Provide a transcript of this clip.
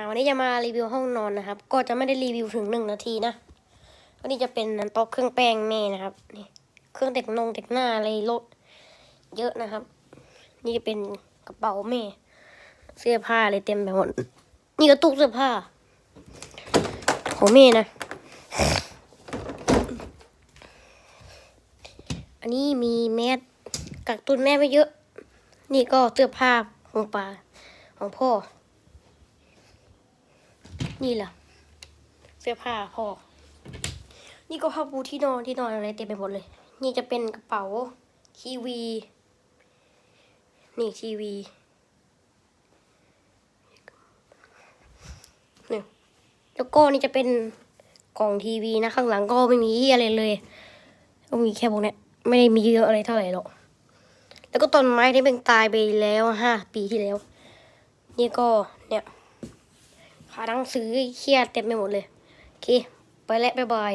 มาวันนี้จะมารีวิวห้องนอนนะครับ ก็จะไม่ได้รีวิวถึงหนึ่งนาทีนะก็นี่จะเป็นโต๊ะเครื่องแป้งแม่นะครับนี่เครื่องแต่งนงแต่งหน้าอะไรรถเยอะนะครับ นี่จะเป็นกระเป๋าแม่ เสื้อผ้าอะไรเต็มไปหมดนี่ก็ตู้เสื้อผ้า ของแม่นะ อันนี้มีแมสกักตุนแม่ไว้เยอะ นี่ก็เสื้อผ้าของป่าของพ่อ นี่แหละเสื้อผ้าพ่อ นี่ก็ผ้าปูที่นอนที่นอนอะไรเต็มไปหมดเลย นี่จะเป็นกระเป๋าทีวี นี่ทีวีนี่แล้วก็นี่จะเป็นกล่องทีวีนะข้างหลังก็ไม่มีอะไรเลยก็มีแค่พวกนี้ไม่ได้มีเยอะอะไรเท่าไหร่หรอก แล้วก็ต้นไม้ที่เป็นตายไปแล้วห้าปีที่แล้ว นี่ก็เนี่ย หนังสือเครียดเต็มไปหมดเลย โอเค ไปแล้วบ๊ายบาย